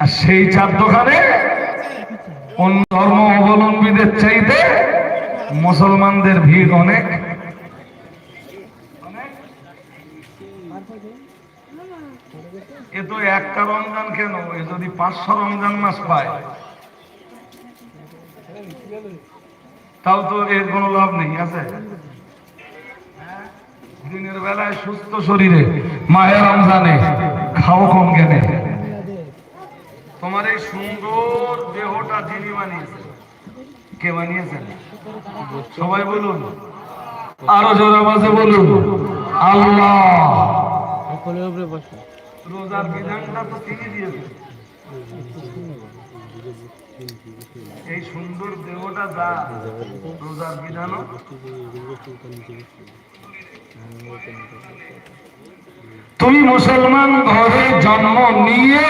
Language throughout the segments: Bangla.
আর সেই চার দোকানে অন্য ধর্ম অবলম্বীদের চাইতে মুসলমানদের ভিড় অনেক। তো একটা রমজান কেন? যদি পাঁচশো রমজান মাস পায়। তাও তো এর কোনো লাভ নেই, আছে? দিনের বেলায় সুস্থ শরীরে মায়ের রমজানে খাও কম কেনে। তোমার এই সুন্দর দেহটা যিনি বানিয়েছেন কে বানিয়েছেন সবাই বলুন। আরও জোর আওয়াজে বলুন। আল্লাহ। রোজার বিধানটা তো তিনি দিয়েছেন। এই সুন্দর দেহটা যা রোজার তুমি মুসলমান ঘরে জন্ম নিয়ে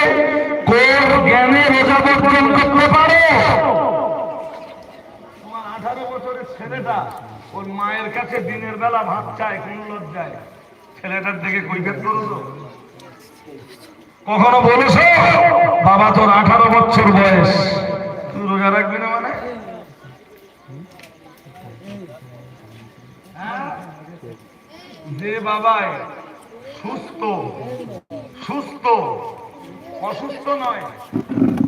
কোর জ্ঞানে রোজা বর্জন করতে পারো তোমার আঠারো বছরের ছেলেটা ওর মায়ের কাছে দিনের বেলা ভাত চায়, কোন লজ্জায় ছেলেটার দিকে কৈফেত করো তো? কখনো বলেছ বাবা তোর আঠারো বছর বয়স তুই রোজা রাখবি না মানে হ্যাঁ? যে বাবায় সুস্থ সুস্থ, অসুস্থ নয়,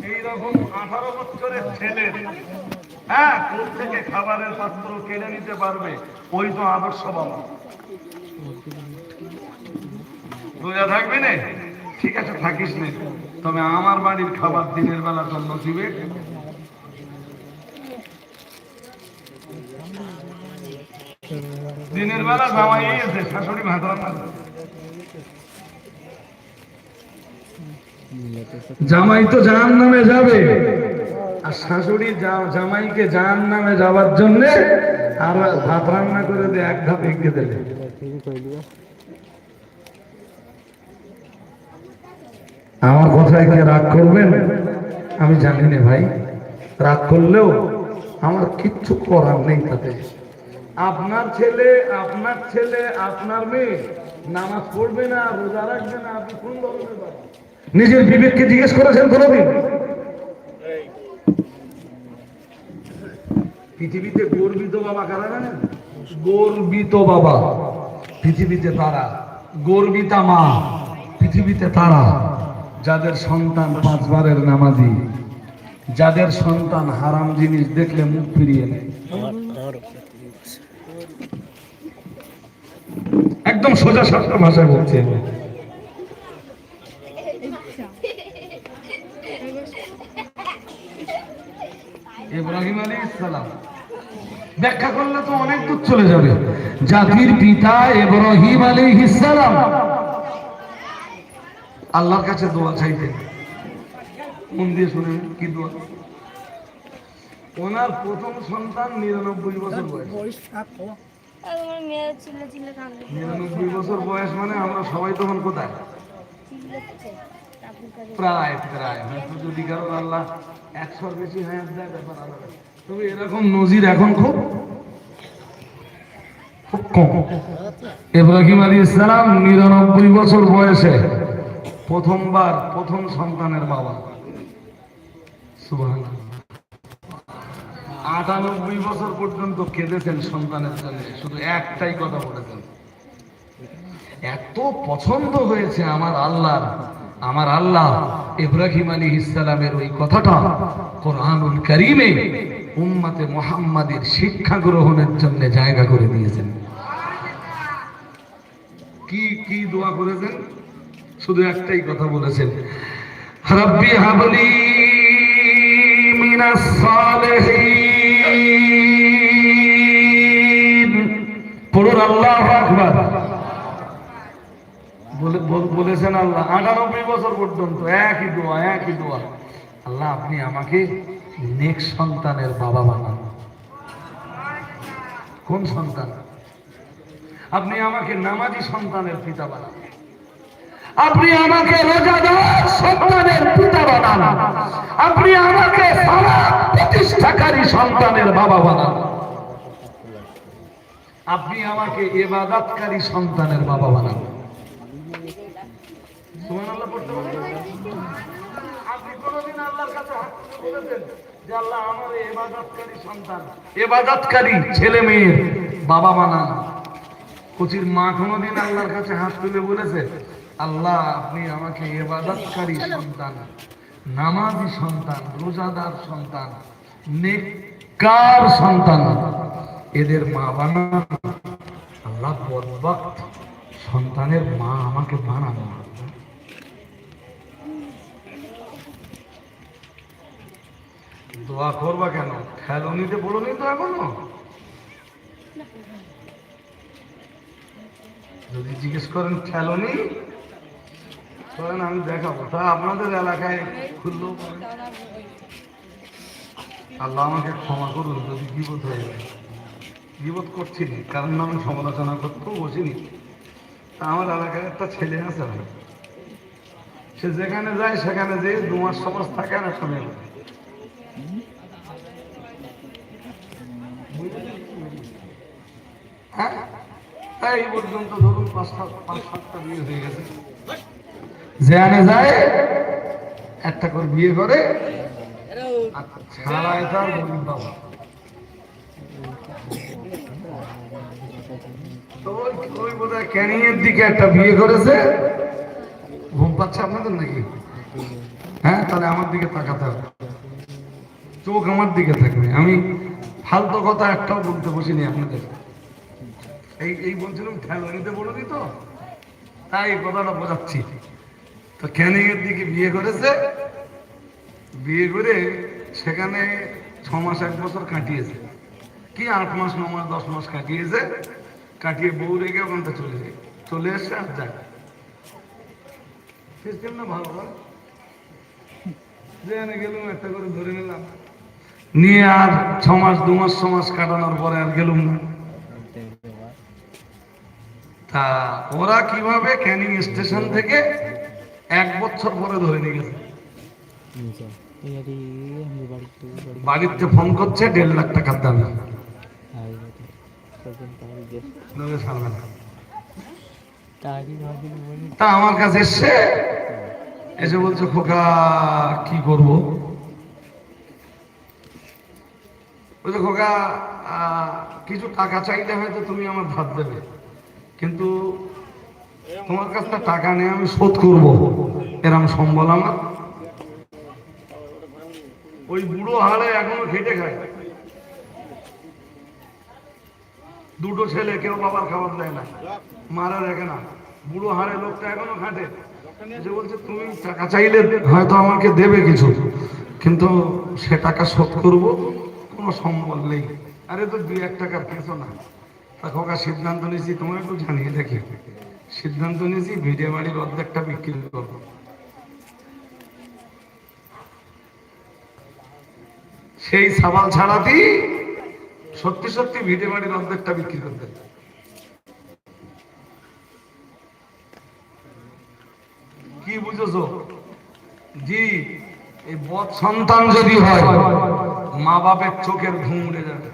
এইরকম আঠারো বছরের ছেলে হ্যাঁ কোথ থেকে খাবারের পাত্র কেড়ে নিতে পারবে। ওই তো আদর্শ বাবা রোজা থাকবে না? ঠিক আছে, থাকিস নে। তবে আমার বাড়ির খাবার দিনের বেলা তোর নসিবে দিনের বেলা জামাই এসে শাশুড়ি ভাত জামাই তো জাহান নামে যাবে। আর শাশুড়ি জামাইকে জাহান নামে যাওয়ার জন্য আর ভাত রান্না করে দিয়ে এক ধাপ এগিয়ে দিলে। আমার কথায় কে রাগ করবেন? আমি জানি না ভাই। রাগ করলেও আমার কিচ্ছু করার নেই তাতে। আপনার ছেলে আপনার ছেলে আপনার মেয়ে নামাজ পড়বে না রোজা রাখবে না আপনি কোন? নিজের বিবেককে জিজ্ঞেস করেছেন কোনোদিন? পৃথিবীতে গর্বিত বাবা কারা জানেন? গর্বিত বাবা। পৃথিবীতে তারা। গর্বিতা মা। পৃথিবীতে তারা। যাদের সন্তান পাঁচবারের নামাজি, যাদের সন্তান হারাম জিনিস দেখলে মুখ ফিরিয়ে নেয়। একদম সোজা সাপটা ভাষায় বলছে। ইব্রাহিম আলী ইসলাম। ব্যাখ্যা করলে তো অনেক দূর চলে যাবে। জাতির পিতা ইব্রাহিম আলী ইসলাম আল্লাহর কাছে দোয়া চাইতেন মন দিয়ে শুনে কি দোয়া? ওনার প্রথম সন্তান নিরানব্বই বছর বয়স। নিরানব্বই বছর বয়স মানে আমরা সবাই তখন কোথায়। প্রায় প্রায়। হয়তো যদি কারও আল্লাহ একশোর বেশি হায়াত দেয় ব্যাপার আলাদা। তবে এরকম নজির এখন খুব আলী ইসলাম নিরানব্বই বছর বয়সে প্রথমবার প্রথম সন্তানের বাবা। আটানব্বই বছর পর্যন্ত কেঁদেছেন সন্তানের জন্য, শুধু একটাই কথা বলেছেন। এত পছন্দ হয়েছে আমার আল্লাহ আমার আল্লাহ ইব্রাহিম আলী ইসলামের ওই কথাটা কোরআনুল করিমে উম্মাতে মোহাম্মদের শিক্ষা গ্রহণের জন্য জায়গা করে দিয়েছেন। কি কি দোয়া করেছেন? শুধু একটাই কথা বলেছেন। রব্বি হাবলি মিনাস সালেহিন। পড়ুন আল্লাহু আকবার। বলে- বলেছেন আল্লাহ, আটানব্বই বছর পর্যন্ত একই দোয়া একই দোয়া। আল্লাহ, আপনি আমাকে নেক সন্তানের বাবা বানান। কোন সন্তান? আপনি আমাকে নামাজি সন্তানের পিতা বানান। আপনি আমাকে রোজাদার সন্তানের পিতা বানান। আপনি আমাকে প্রতিষ্ঠাকারী সন্তানের বাবা বানান। আপনি আমাকে এবাদাতকারী সন্তানের বাবা বানান? আপনি কোনোদিন আল্লাহর কাছে হাত তুলে বলেছেন যে আল্লাহ আমার এবাদতকারী সন্তান। এবাদতকারী ছেলে মেয়ের বাবা বানান কচির মা কোনোদিন আল্লাহর কাছে হাত তুলে বলেছে, আল্লাহ, আপনি আমাকে এবাদতকারী সন্তান, নামাজি সন্তান, রোজাদার সন্তান, নেককার সন্তান। এদের মা বানান আল্লাহ সন্তানের মা আমাকে বানানো দোয়া করবা কেন? খেলনিতে বলনি তো এখনও? যদি জিজ্ঞেস করেন খেলনি করেন আমি দেখাবো। তা আপনাদের এলাকায় খুললো আল্লাহ আমাকে ক্ষমা করুন, যদি বিপদ হয়ে যায়। বিপদ করছি না, কারণ আমি সমালোচনা করতেও বসিনি। তা আমার এলাকায় একটা ছেলে আছে। সে যেখানে যায়, সেখানে যে দু মাস সমাজ থাকে না শুনে হ্যাঁ? এই পর্যন্ত ধরুন পাঁচ পাঁচ সাতটা বিয়ে হয়ে গেছে। যেখানে যায় একটা করে বিয়ে করে। ছাড়ায় তার গরিব বাবা। তো ওই ক্যানিংয়ের দিকে একটা বিয়ে করেছে। ঘুম পাচ্ছে আপনাদের নাকি? হ্যাঁ তাহলে আমার দিকে তাকাতে হবে। চোখ আমার দিকে থাকবে। আমি ফালতু কথা একটাও বলতে বসিনি আপনাদের। এই এই বলছিলাম খেলোয়াড়িতে বলে দিত তাই কথাটা বোঝাচ্ছি। তো ক্যানিং এর দিকে বিয়ে করেছে। বিয়ে করে সেখানে ছ মাস, এক বছর কাটিয়েছে। কি আট মাস, ন মাস, দশ মাস কাটিয়েছে। কাটিয়ে বউ রেখে ওখান থেকে চলে যায়। চলে এসছে আর যায়। সিস্টেম না ভালো বল যেখানে গেলাম একটা করে ধরে নিলাম। নিয়ে আর ছ মাস, দু মাস, ছ মাস কাটানোর পরে আর গেলুম না। তা ওরা কীভাবে ক্যানিং স্টেশন থেকে এক বছর পরে ধরে নিয়ে গেছে বাড়িতে ফোন করছে, দেড় লাখ টাকার না। তা আমার কাছে এসছে, এসে বলছে, খোকা, কি করব? বলছে খোকা আহ, কিছু টাকা চাইলে হয়তো তুমি আমার ধার দেবে। কিন্তু তোমার কাছ থেকে টাকা নিয়ে আমি শোধ করব। এরম সম্বল আমার। ওই বুড়ো হাড়ে এখনও খেটে খায়। দুটো ছেলে কেউ বাবার খাবার দেয় না মারা দেখে না। বুড়ো হাড়ে লোকটা এখনও খাটে। যে বলছে তুমি টাকা চাইলে হয়তো আমাকে দেবে কিছু কিন্তু সে টাকা শোধ করব। কোনো সম্বল নেই। আরে তো দুই এক টাকার কিছু না। তা খোকা, সিদ্ধান্ত নিয়েছি একটু জানিয়ে দেখি। সিদ্ধান্ত নিয়েছি ভিড়ে বাড়ির অর্ধেকটা বিক্রি করব। সেই সাবাল ছাড়াতি সত্যি সত্যি ভিটে বাড়ির অর্ধেকটা বিক্রি করতে কি বুঝেছ? জি, এই বদ সন্তান যদি হয় মা বাপের চোখের ঘুম উড়ে যাবে।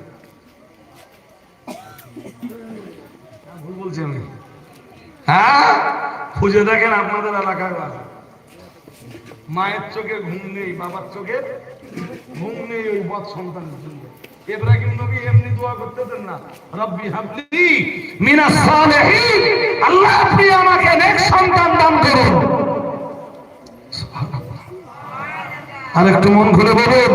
ভুল বলছি আমি। হ্যাঁ? খুঁজে দেখেন আপনাদের এলাকায় মায়ের চোখে ঘুম নেই, বাবার চোখে ঘুম নেই ওই বদ সন্তানের ইব্রাহিম নবী এমনি দোয়া করতেছেন না, রব্বি হাবলি মিনাস সালিহিন, আল্লাহ আপনি আমাকে নেক সন্তান দান করুন। আর একটু মন খুলে বলুন।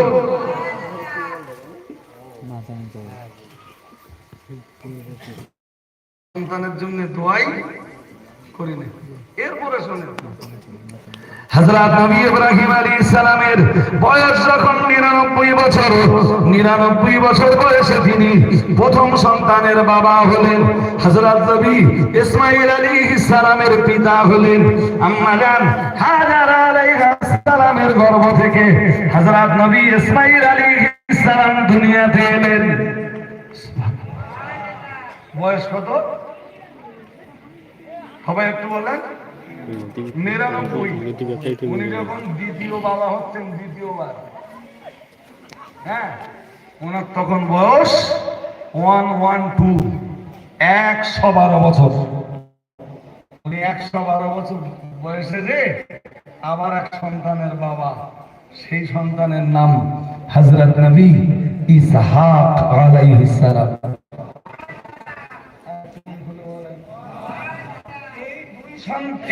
সন্তানের জন্য দোয়াই করি না এরপরে শোনেন। হযরত নবী ইব্রাহিম আলাইহিস সালামের বয়স যখন 99 বছর, নিরানব্বই বছর বয়সে তিনি প্রথম সন্তানের বাবা হলেন। হজরত নবী ইসমাইল আলী সালামের পিতা হলেন। আম্মা জান, হাজার আলাইহিস সালামের গর্ভ থেকে হজরত নবী ইসমাইল আলী সালাম দুনিয়াতে এলেন। বয়স কত? সবাই একটু বলেন। দ্বিতীয় বাবা হ্যাঁ? বয়স ওয়ান ওয়ান, টু। বারো বছর। উনি বারো বছর বয়সে যে আবার এক সন্তানের বাবা। সেই সন্তানের নাম হজরত নবী সালাম।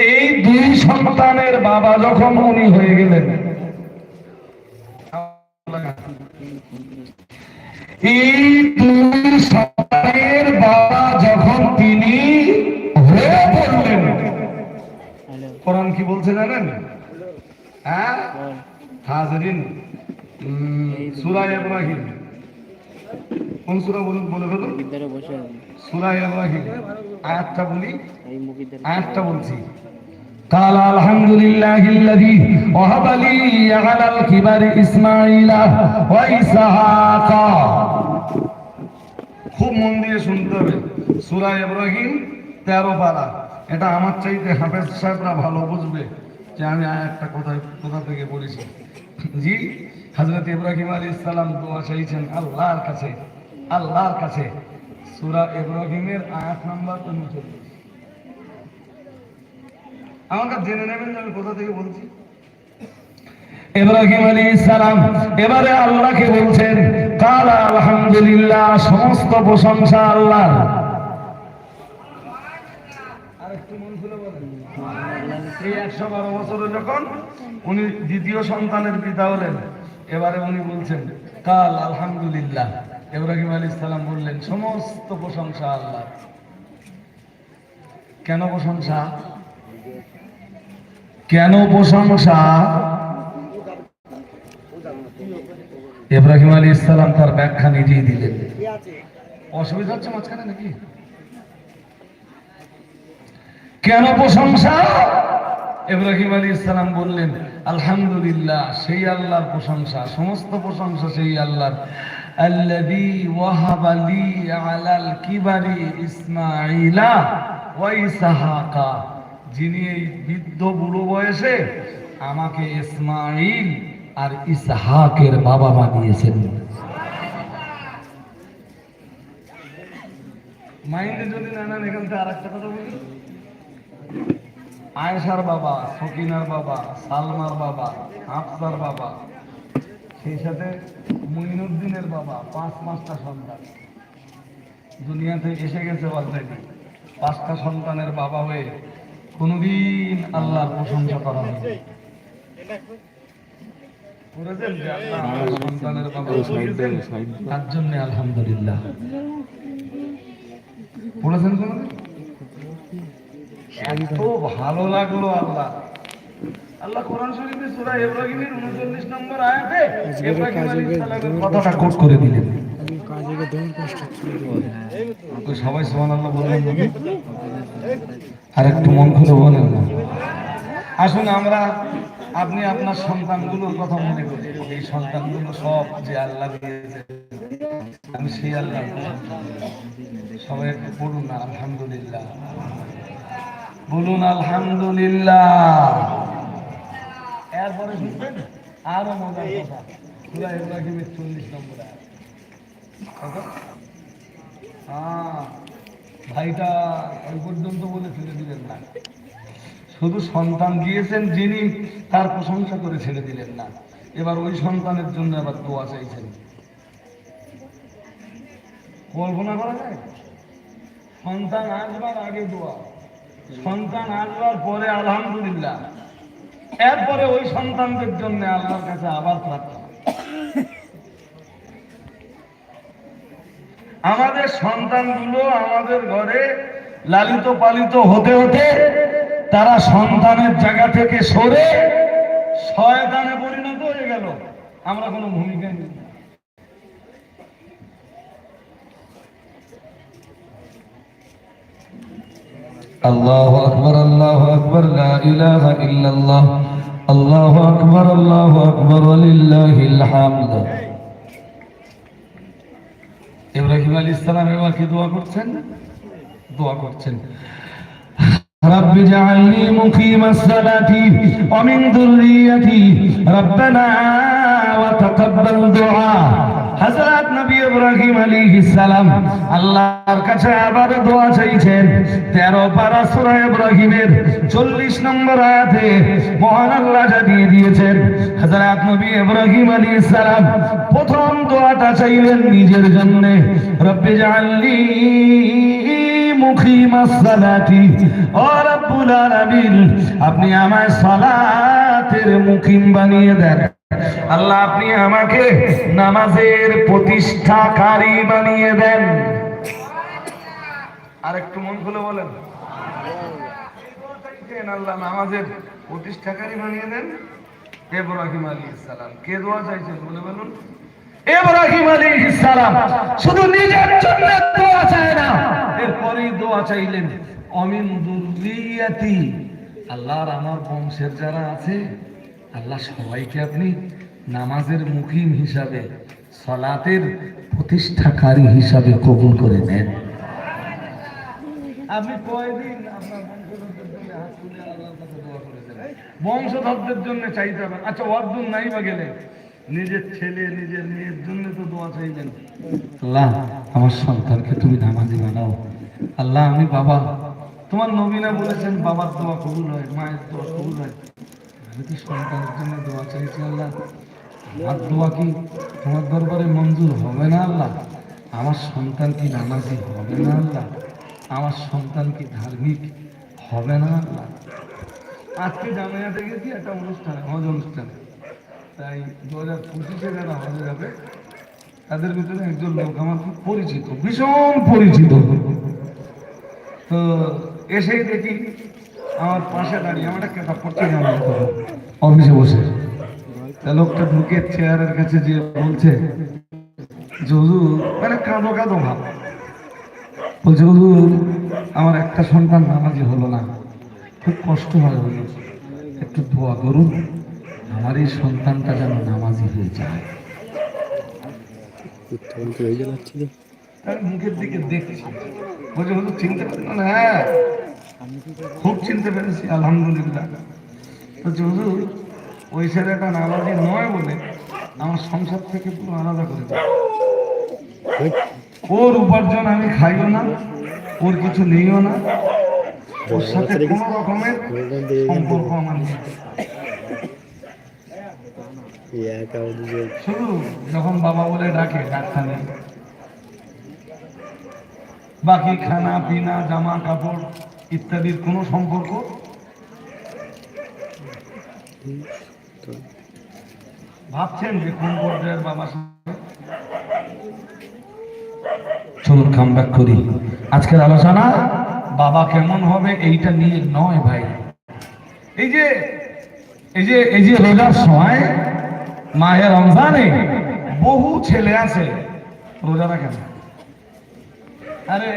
এই দুই সন্তানের বাবা যখন উনি হয়ে গেলেন। এই দুই সন্তানের বাবা যখন তিনি হয়ে পড়লেন কোরআন কি বলছে জানেন? হ্যাঁ? হাজরিন সুরা ইব্রাহিম। কোন সুরা বলুন বলে ফেলুন মুখিদ্দারে বসে সুরা ইব্রাহিম আয়াতটা বলি এই মুখিদ্দার আয়াতটা বলছি قال الحمد لله الذي وهب لي على الكبر إسماعيل وإسحاق খুব মন দিয়ে শুনতে হবে সূরা ইব্রাহিম তেরো পারা এটা আমার চাইতে হাফেজ সাহেবরা ভালো বুঝবে যে আমি একটা কোথায় কোথা থেকে পড়েছি জি হজরত ইব্রাহিম আলী ইসলাম দোয়া চাইছেন আল্লাহর কাছে আল্লাহর কাছে। সূরা ইব্রাহিমের আয়াত নাম্বার আমাকে জেনে নেবেন আমি কোথা থেকে বলছি? ইব্রাহিম আলী সালাম এবারে আল্লাহকে বলছেন, কালা আলহামদুলিল্লাহ, সমস্ত প্রশংসা আল্লাহর। আরেকটু মন খুলে বলেন। এই একশো বারো বছরে যখন উনি দ্বিতীয় সন্তানের পিতা হলেন এবারে উনি বলছেন, কাল আলহামদুলিল্লাহ। ইব্রাহিম আলী সালাম বললেন, সমস্ত প্রশংসা আল্লাহ। কেন প্রশংসা? কেন প্রশংসা? ইব্রাহিম আলী ইসলাম তার ব্যাখ্যা নিজেই দিলেন। অসুবিধা হচ্ছে মাঝখানে নাকি? কেন প্রশংসা? ইব্রাহিম আলী ইসলাম বললেন আলহামদুলিল্লাহ, সেই আল্লাহর প্রশংসা, সমস্ত প্রশংসা সেই আল্লাহর। আল্লাযী ওয়াহাবা লি আলাল কিবারি ইসমাঈলা যিনি এই বৃদ্ধ বুড়ো বয়সে আমাকে ইসমাঈল আর ইসহাকের বাবা বানিয়েছেন। মাইন্ডে যদি না নেন, এখান থেকে আরেকটা কথা বলি। আয়েশার বাবা সকিনার বাবা সালমার বাবা হাফসার বাবা সেই সাথে মুইনুদ্দিনের বাবা পাঁচ পাঁচটা সন্তান। দুনিয়াতে এসে গেছে অলরেডি। পাঁচটা সন্তানের বাবা হয়ে কোনদিন আল্লাহর প্রশংসা করা হয়নি। আল্লাহ সন্তানের বাবা তার জন্য আলহামদুলিল্লাহ। পড়েছেন কোনদিন? এত ভালো লাগল আল্লাহ। আল্লাহ কোরআন শরীফে সূরা ইব্রাহিমের 39 নম্বর আয়াতে ইব্রাহিম আলাইহিস সালামের কথাটা কোট করে দিলেন। তো সবাই সুবহানাল্লাহ বললেন আর একটু মন খুলে বলেন না। আসুন আমরা আপনি আপনার সন্তানগুলোর কথা মনে করি। এই সন্তানগুলো সব যে আল্লাহ দিয়েছে আমি সেই আল্লাহ সবাই একটু পড়ুন আলহামদুলিল্লাহ। বলুন আলহামদুলিল্লাহ। এরপরে শুনবেন আরও মজার কথা। চল্লিশ নম্বর হ্যাঁ, ভাইটা ওই পর্যন্ত বলে ছেড়ে দিলেন না। শুধু সন্তান দিয়েছেন যিনি তার প্রশংসা করে ছেড়ে দিলেন না। এবার ওই সন্তানের জন্য আবার দোয়া চাইছেন। কল্পনা করা যায়? সন্তান আসবার আগে দোয়া। সন্তান আসবার পরে আলহামদুলিল্লাহ। এরপরে ওই সন্তানদের জন্য আল্লাহর কাছে আবার প্রার্থনা। আমাদের সন্তানগুলো আমাদের ঘরে লালিত পালিত হতে হতে তারা সন্তানের জায়গা থেকে সরে শয়তানে পরিণত হয়ে গেল। আমরা কোনো ভূমিকা নিই না। الله أكبر الله أكبر لا إله إلا الله الله أكبر الله أكبر ولله الحمد ইব্রাহিম আলী ইসলাম এবার কি দোয়া করছেন দোয়া করছেন رب اجعلني مقيم الصلاة ومن ذريتي ربنا وتقبل دعاء হযরত নবী ইব্রাহিম আলাইহিস সালাম আল্লাহর কাছে আবার দোয়া চাইছেন। 13 পারা সূরা ইব্রাহিমের 40 নম্বর আয়াতে মহান আল্লাহ জানিয়ে দিয়েছেন, হযরত নবী ইব্রাহিম আলাইহিস সালাম প্রথম দোয়াটা চাইলেন নিজের জন্য, রব্বি জাআলনি মুকিমাস সালাতি, ও রব্বুল আলামিন, আপনি আমায় সালাতের মুকিম বানিয়ে দেন। আল্লাহ, আপনি আমাকে নামাজের প্রতিষ্ঠাকারী বানিয়ে দেন। আর একটু মন খুলে বলেন। আল্লাহ, নামাজের প্রতিষ্ঠাকারী বানিয়ে দেন। ইব্রাহিম আলাইহিস সালাম। কে দোয়া চাইছেন বলে বলুন? ইব্রাহিম আলাইহিস সালাম। শুধু নিজের জন্য দোয়া চায় না। দোয়া চাইলেন, অমিন আল্লাহর আমার বংশের যারা আছে আল্লাহ সবাইকে আপনি নামাজের মুকিম হিসাবে সলাতের প্রতিষ্ঠাকারী হিসাবে কবুল করে নেন। আপনি কয়দিন আপনার করেছেন বংশধরদের জন্য চাইতে হবে? আচ্ছা অর্জুন নাই বা গেলে? নিজের ছেলে নিজের মেয়ের জন্য তো দোয়া চাইবেন। আল্লাহ আমার সন্তানকে তুমি নামাজি বানাও। আল্লাহ আমি বাবা। তোমার নবীনা বলেছেন বাবার দোয়া কবুল হয় মায়ের দোয়া কবুল হয়। তো সন্তানের জন্য দোয়া চাইছি আল্লাহ। আমার দোয়া কি তোমার দরবারে মঞ্জুর হবে না আল্লাহ? আমার সন্তান কি নামাজি হবে না আল্লাহ? আমার সন্তান কি ধার্মিক হবে না আল্লাহ? আজকে জামিয়াতে গেছি, একটা অনুষ্ঠানে, হজ অনুষ্ঠানে। তাই দু হাজার পঁচিশে যারা হজে যাবে, তাদের ভিতরে একজন লোক আমার খুব পরিচিত, ভীষণ পরিচিত। তো এসেই দেখি আমার পাশে দাঁড়িয়ে আমার একটা কেতাব পড়তে যাওয়া অফিসে বসে। তা লোকটা ঢুকে চেয়ারের কাছে যে বলছে হুজুর মানে কাঁদো কাঁদো ভাব। বলছে হুজুর আমার একটা সন্তান নামাজি হলো না। খুব কষ্ট হয় হুজুর একটু দোয়া করুন আমার এই সন্তানটা যেন নামাজি হয়ে যায়। মুখের দিকে দেখছি। বলছে হুজুর চিনতে না? হ্যাঁ। খুব চিনতে পেরেছি, আলহামদুলিল্লাহ। ওই ছেলেটা নামাজি নয় বলে আমার সংসার থেকে পুরো আলাদা করে ওর উপার্জন আমি খাইও না, ওর কিছু নেইও না, ওর সাথে কোনো রকমের সম্পর্ক আমার শুধু যখন বাবা বলে ডাকে ডাক্তার বাকি খানা, পিনা, জামা কাপড় ইত্যাদির কোনো সম্পর্ক? ভাবছেন যে কোন পর্যায়ের বাবা চলুন কাম করি। আজকের আলোচনা বাবা কেমন হবে এইটা নিয়ে নয় ভাই। এই যে এই যে এই যে রোজার সময় মাহে রমজানে বহু ছেলে আছে। রোজা রাখে আরে,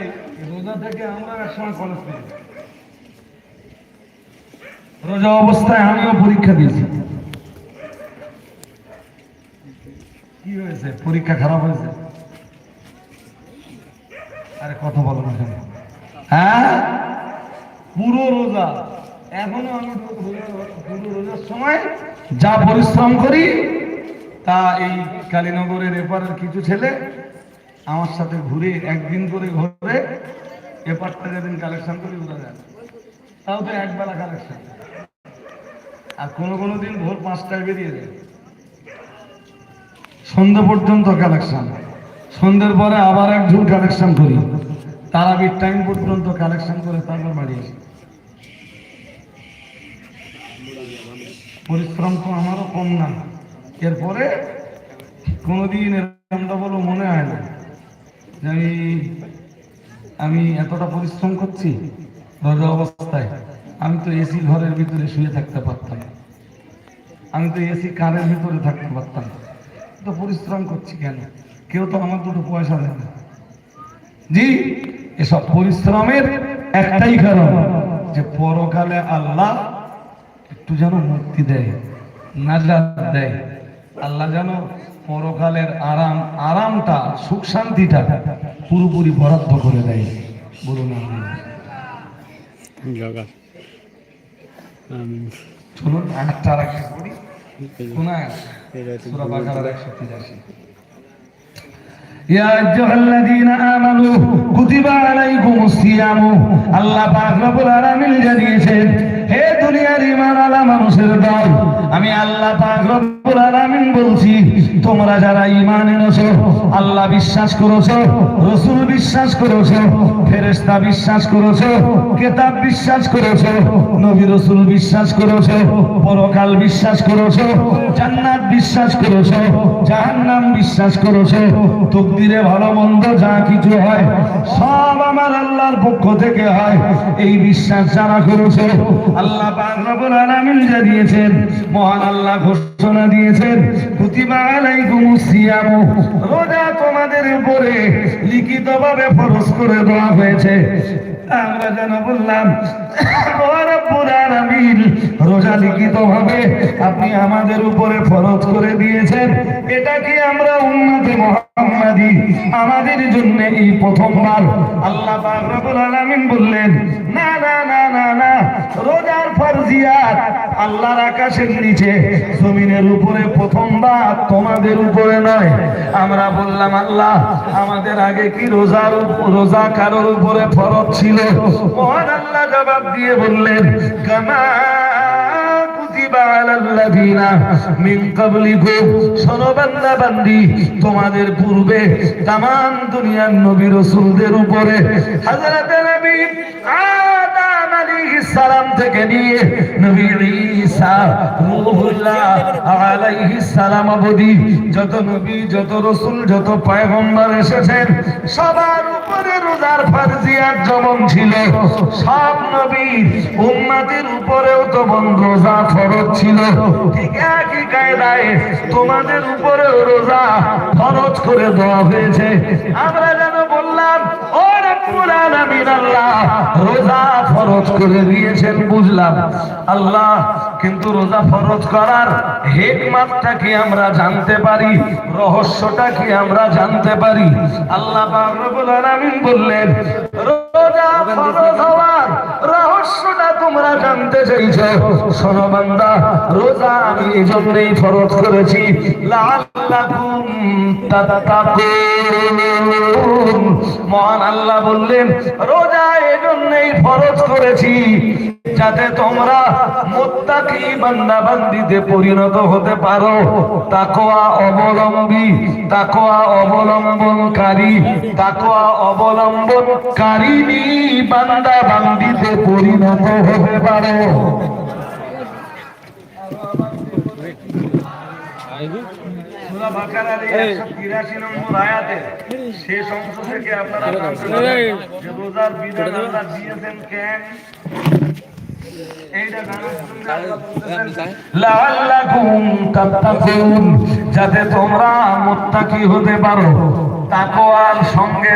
রোজা থেকে আমরা এক সময় কলেজ করি রোজা অবস্থায় আমিও পরীক্ষা দিয়েছি। কি হয়েছে? পরীক্ষা খারাপ হয়েছে? আরে কথা বলো না কেন? হ্যাঁ? পুরো রোজা। এখনও আমি পুরো রোজার সময় যা পরিশ্রম করি, তা এই কালীনগরের এপারের কিছু ছেলে আমার সাথে ঘুরে একদিন করে ঘুরে এপারটা যেদিন কালেকশন করি ওরা যায় তাও তো একবেলা কালেকশন আর কোনো কোনো দিন ভোর পাঁচটায় বেরিয়ে যায়। সন্ধ্যা পর্যন্ত কালেকশন সন্ধ্যের পরে আবার এক কালেকশন করি। তারাবির টাইম পর্যন্ত কালেকশন করে তারপর বাড়ি আসি। পরিশ্রম তো আমারও কম না। এরপরে কোনোদিন এরকমটা বলো মনে হয় না যে আমি আমি এতটা পরিশ্রম করছি রোজা অবস্থায়, আমি তো এসি ঘরের ভিতরে শুয়ে থাকতে পারতাম আমি তো এসি কারের ভিতরে থাকতে পারতাম তো পরিশ্রম করছি কেন? কেউ তো আমার দুটো পয়সা দেয় না। জি এসব পরিশ্রমের একটাই কারণ যে পরকালে আল্লাহ একটু যেন মুক্তি দেয় নাজাত দেয়। আল্লাহ যেন পরকালের আরাম আরামটা সুখ শান্তিটা পুরোপুরি বরাদ্দ করে দেয়। বলুন চলুন একটা আর একটা করি। কোন আয়াত? এটা তো সূরা বাকারার 183 আইয়ুহাল্লাযীনা আমানু কুতিবা আলাইকুমুস সিয়াম আল্লাহ পাক রব্বুল আলামিন জানিয়েছেন হে দুনিয়ার ঈমান আলা মানুষের দল, আমি আল্লাহ পাক রব্বুল বলছি, তোমরা যারা ইমান এনেছো, আল্লাহ বিশ্বাস করেছ, রাসূল বিশ্বাস করেছ, ফেরেশতা বিশ্বাস করেছ, কিতাব বিশ্বাস করেছ, নবী রাসূল বিশ্বাস করেছ, পরকাল বিশ্বাস করেছ, জান্নাত বিশ্বাস করেছ, জাহান্নাম বিশ্বাস করেছ, তকদিরে ভালো মন্দ যা কিছু হয়, সব আমার আল্লাহর পক্ষ থেকে হয়। এই বিশ্বাস যারা করেছ আল্লাহ আলামিন জানিয়েছেন মহান আল্লাহ ঘোষণা দিয়েছেন রোজা তোমাদের উপরে করে দেওয়া হয়েছে। লিখিত ভাবে আপনি আমাদের উপরে ফরজ করে দিয়েছেন। এটা কি আমরা উন্নতি আমাদের জন্য এই প্রথমবার। আল্লাহ আলামিন বললেন, না না না ফরজিয়াত আল্লাহর আকাশের নিচে, জমিনের উপরে প্রথমবার তোমাদের উপরে নয়। আমরা বললাম, আল্লাহ, আমাদের আগে কি রোজার রোজা কারোর উপরে ফরজ ছিল? মহান আল্লাহ জবাব দিয়ে বললেন, কামা তোমাদের পূর্বে তাম দুনিয়ার নবী রসুলদের উপরে আলাইহিস সালাম থেকে নিয়ে নবী ঈসা, রূহুল্লাহ আলাইহিস অবধি যত নবী, যত রাসূল, যত পয়গম্বর এসেছেন, সবার উপরে রোজার ফরজিয়াত যেমন ছিল, সব নবী উম্মতের উপরেও তো রোজা ফরজ ছিল। ঠিক একই কায়দায় তোমাদের উপরেও রোজা ফরজ করে দেওয়া হয়েছে। আমরা যেন বললাম, ও রোজা ফরজ করে দিয়েছেন বুঝলাম। আল্লাহ কিন্তু রোজা ফরজ করার হেকমাতটা কি আমরা জানতে পারি? রহস্যটা কি আমরা জানতে পারি? আল্লাহ বললেন, রোজা ফরজ হওয়ার রহস্যটা তোমরা জানতে চাইছো। শোনো বান্দা, রোজা আমি এই জন্যই ফরজ করেছি। লাআল্লাকুম তাত্তাকুন। মহান আল্লাহ বললেন, রোজা এই জন্যই ফরজ করেছি যাতে তোমরা মুত্তাকি বান্দা বান্দিতে পরিণত হতে পারো তাকওয়া অবলম্বী তাকওয়া অবলম্বনকারী তাকওয়া অবলম্বনকারিনী বান্দা বান্দিতে পরিণত হতে পারো। সূরা বাকারার এই 183 নম্বর আয়াতে শেষ অংশ থেকে আপনারা রোজার বিধান আল্লাহ দিয়েছেন কেন? যাতে তোমরা মোত্তাকি হতে পারো। তাকওয়ার সঙ্গে